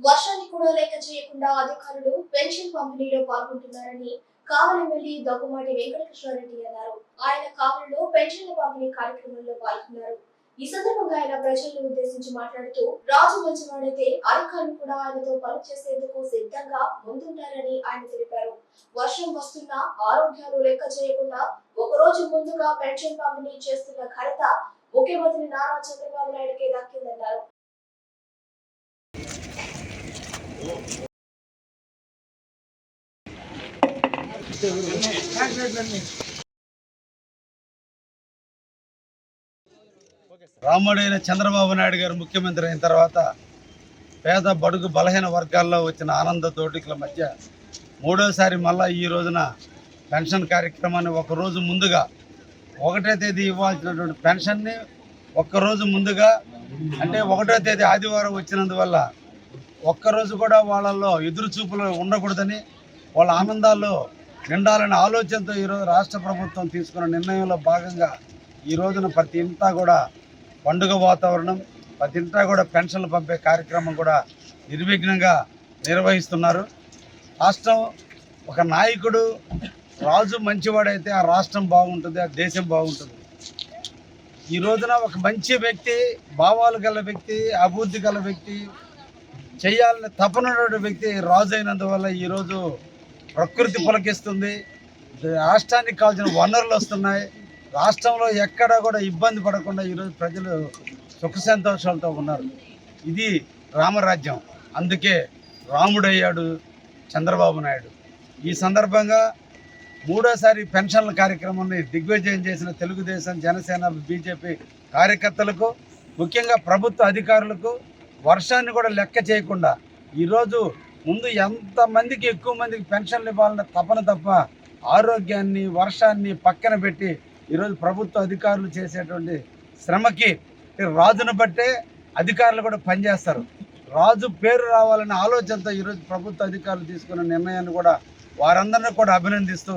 వర్షాన్ని కూడా లెక్క చేయకుండా అధికారులు పెన్షన్ పంపిణీలో పాల్గొంటున్నారని కావలి ఎమ్మెల్యే దగ్గుమాటి వెంకటకృష్ణారెడ్డి అన్నారు. ఆయన కావలిలో పెన్షన్ల పంపిణీ కార్యక్రమంలో పాల్గొన్నారు. ఈ సందర్భంగా ఆయన ప్రజలను ఉద్దేశించి మాట్లాడుతూ రాజు మంచివాడైతే అధికారులు కూడా ఆయనతో పనిచేసేందుకు సిద్ధంగా ముందుంటారని ఆయన తెలిపారు. వర్షం వస్తున్నా ఆరోగ్యాలు లెక్క చేయకుండా ఒక రోజు ముందుగా పెన్షన్ పంపిణీ చేస్తున్న ఘనత ముఖ్యమంత్రి నారా చంద్రబాబు నాయుడు రాముడైన చంద్రబాబు నాయుడు గారు ముఖ్యమంత్రి అయిన తర్వాత పేద బడుగు బలహీన వర్గాల్లో వచ్చిన ఆనంద తోటికల మధ్య మూడోసారి మళ్ళా ఈ రోజున పెన్షన్ కార్యక్రమాన్ని ఒక రోజు ముందుగా ఒకటో తేదీ ఇవ్వాల్సినటువంటి పెన్షన్ని ఒక్కరోజు ముందుగా అంటే ఒకటో తేదీ ఆదివారం వచ్చినందువల్ల ఒక్కరోజు కూడా వాళ్ళల్లో ఎదురు చూపులు ఉండకూడదని వాళ్ళ ఆనందాల్లో నిండాలనే ఆలోచనతో ఈరోజు రాష్ట్ర ప్రభుత్వం తీసుకున్న నిర్ణయంలో భాగంగా ఈ రోజున ప్రతి ఇంటా కూడా పండుగ వాతావరణం ప్రతి ఇంటా కూడా పెన్షన్లు పంపే కార్యక్రమం కూడా నిర్విఘ్నంగా నిర్వహిస్తున్నారు. రాష్ట్రం ఒక నాయకుడు రాజు మంచివాడైతే ఆ రాష్ట్రం బాగుంటుంది ఆ దేశం బాగుంటుంది. ఈ రోజున ఒక మంచి వ్యక్తి భావాలు గల వ్యక్తి అభివృద్ధి గల వ్యక్తి చేయాలని తపనటువంటి వ్యక్తి రాజు అయినందువల్ల ఈరోజు ప్రకృతి పులకిస్తుంది. రాష్ట్రానికి కావాల్సిన వనరులు వస్తున్నాయి. రాష్ట్రంలో ఎక్కడ కూడా ఇబ్బంది పడకుండా ఈరోజు ప్రజలు సుఖ సంతోషాలతో ఉన్నారు. ఇది రామరాజ్యం. అందుకే రాముడయ్యాడు చంద్రబాబు నాయుడు. ఈ సందర్భంగా మూడోసారి పెన్షన్ల కార్యక్రమాన్ని దిగ్విజయం చేసిన తెలుగుదేశం జనసేన బీజేపీ కార్యకర్తలకు ముఖ్యంగా ప్రభుత్వ అధికారులకు వర్షాన్ని కూడా లెక్క చేయకుండా ఈరోజు ముందు ఎంతమందికి ఎక్కువ మందికి పెన్షన్లు ఇవ్వాలన్న తపన తప్ప ఆరోగ్యాన్ని వర్షాన్ని పక్కన పెట్టి ఈరోజు ప్రభుత్వ అధికారులు చేసేటువంటి శ్రమకి రాజును బట్టే అధికారులు కూడా పనిచేస్తారు. రాజు పేరు రావాలనే ఆలోచనతో ఈరోజు ప్రభుత్వ అధికారులు తీసుకున్న నిర్ణయాన్ని కూడా వారందరినీ కూడా అభినందిస్తూ